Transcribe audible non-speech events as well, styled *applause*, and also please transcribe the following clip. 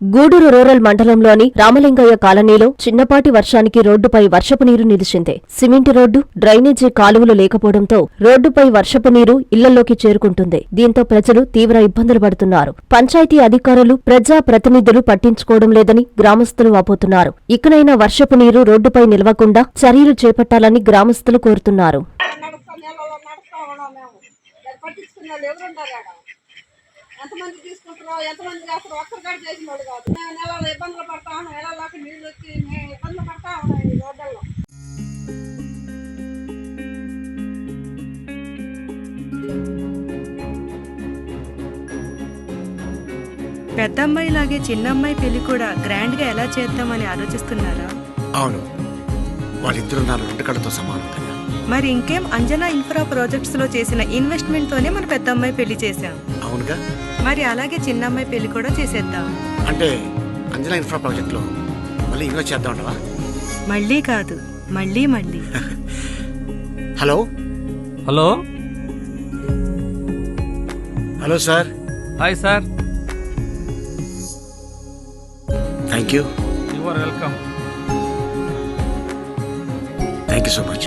Gudur rural మండలంలోని రామలింగయ్య కాలనీలో చిన్నపాటి వర్షానికి రోడ్డుపై వర్షపు నీరు నిలిచింది. సిమెంట్ రోడ్డు డ్రైనేజీ కాలువలు లేకపోవడంతో రోడ్డుపై వర్షపు నీరు ఇళ్ళలోకి చేరుకుంటుంది. దీంతో ప్రజలు తీవ్ర ఇబ్బందులు పడుతున్నారు. పంచాయతీ అధికారులు ప్రజా ప్రతినిధులు పట్టించుకోవడం లేదని గ్రామస్తులు వాపోతున్నారు. ఇకనైనా వర్షపు నీరు రోడ్డుపై నిలవకుండా చర్యలు చేపట్టాలని గ్రామస్తులు కోరుతున్నారు. ఎంతమంది తీసుకుంటారో ఎంతమంది చేస్తారో ఒక్కరు కూడా చేసిన వాళ్ళు కాదు. మేము నెలలో ఇబ్బందులు పడతా ఉన్నాం. నెలలోకి నీళ్ళు వచ్చి మేము ఇబ్బందులు పడతా ఉన్నాం ఈ రోడ్లలో. పెద్దమ్మాయి లాగే చిన్నమ్మాయి పెళ్ళి కూడా గ్రాండ్గా ఎలా చేద్దామని ఆలోచిస్తున్నారా? అవును. వాళ్ళిద్దరు నా రెండు కళ్ళతో సమానం కదా. మరి ఇంకేం అంజనా ఇన్ఫ్రా ప్రాజెక్ట్స్లో చేసిన ఇన్వెస్ట్మెంట్ తోనే మన పెద్దమ్మాయి పెళ్ళి చేశాం. అవునుగా? మరి అలాగే చిన్నమ్మాయి పెళ్ళి కూడా చేసేద్దాం. అంటే అంజనా ఇన్ఫ్రా ప్రాజెక్ట్లో మళ్ళీ ఇన్వెస్ట్ చేద్దాం అంటవా? మళ్ళీ కాదు మళ్ళీ మళ్ళీ. *laughs* Hello? Hello? Hello sir. Hi sir. Thank you you are welcome thank you so much